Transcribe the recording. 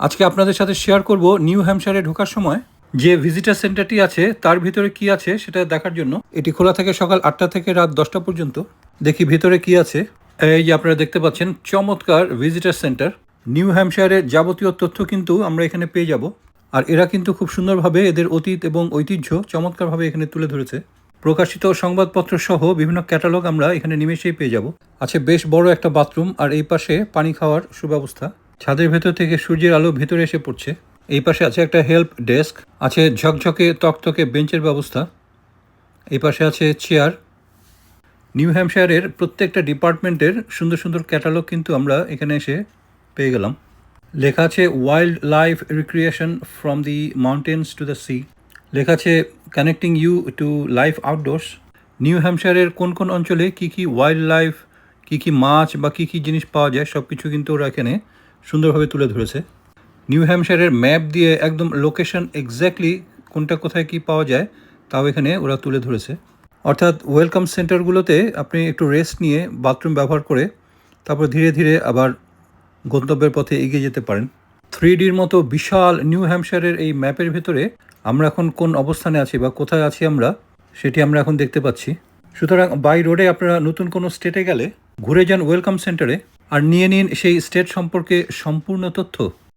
আজকে আপনাদের সাথে শেয়ার করব নিউ হ্যাম্পশায়ারে ঢোকার সময়। যে ভিজিটার সেন্টারটি আছে, তার ভিতরে কি আছে সেটা দেখার জন্য। এটি খোলা থাকে সকাল আটটা থেকে রাত দশটা পর্যন্ত। দেখি ভিতরে কি আছে। এই যে আপনারা দেখতে পাচ্ছেন, চমৎকার ভিজিটার সেন্টার নিউ হ্যাম্পশায়ারের যাবতীয় তথ্য কিন্তু আমরা এখানে পেয়ে যাব। আর এরা কিন্তু খুব সুন্দরভাবে এদের অতীত এবং ঐতিহ্য চমৎকারভাবে এখানে তুলে ধরেছে। প্রকাশিত সংবাদপত্র সহ বিভিন্ন ক্যাটালগ আমরা এখানে নিমেষেই পেয়ে যাব। আছে বেশ বড় একটা বাথরুম আর এই পাশে পানি খাওয়ার সুব্যবস্থা। ছাদের ভেতর থেকে সূর্যের আলো ভেতরে এসে পড়ছে। এই পাশে আছে একটা হেল্প ডেস্ক, আছে ঝকঝকে তকতকে বেঞ্চের ব্যবস্থা। এই পাশে আছে চেয়ার। নিউ হ্যাম্পশায়ারের প্রত্যেকটা ডিপার্টমেন্টের সুন্দর সুন্দর ক্যাটালগ কিন্তু আমরা এখানে এসে পেয়ে গেলাম। লেখা আছে wildlife recreation from the mountains to the sea লেখা আছে connecting you to life outdoors new হ্যাম্পশায়ারের কোন কোন অঞ্চলে কী কী ওয়াইল্ড লাইফ কী কী মাছ বা কী কী জিনিস পাওয়া যায় সব কিছু কিন্তু ওরা এখানে সুন্দরভাবে তুলে ধরেছে। নিউ হ্যামশায়ারের ম্যাপ দিয়ে একদম লোকেশন এক্স্যাক্টলি কোনটা কোথায় কি পাওয়া যায়, তাও এখানে ওরা তুলে ধরেছে। অর্থাৎ ওয়েলকাম সেন্টারগুলোতে আপনি একটু রেস্ট নিয়ে বাথরুম ব্যবহার করে তারপর ধীরে ধীরে আবার গন্তব্যের পথে এগিয়ে যেতে পারেন। থ্রি ডির মতো বিশাল নিউ হ্যামশায়ারের এই ম্যাপের ভেতরে আমরা এখন কোন অবস্থানে আছি বা কোথায় আছি আমরা, সেটি আমরা এখন দেখতে পাচ্ছি। সুতরাং বাই রোডে আপনারা নতুন কোনো স্টেটে গেলে ঘুরে যান ওয়েলকাম সেন্টারে। আর নিয়ে নিন সেই স্টেট সম্পর্কে সম্পূর্ণ তথ্য।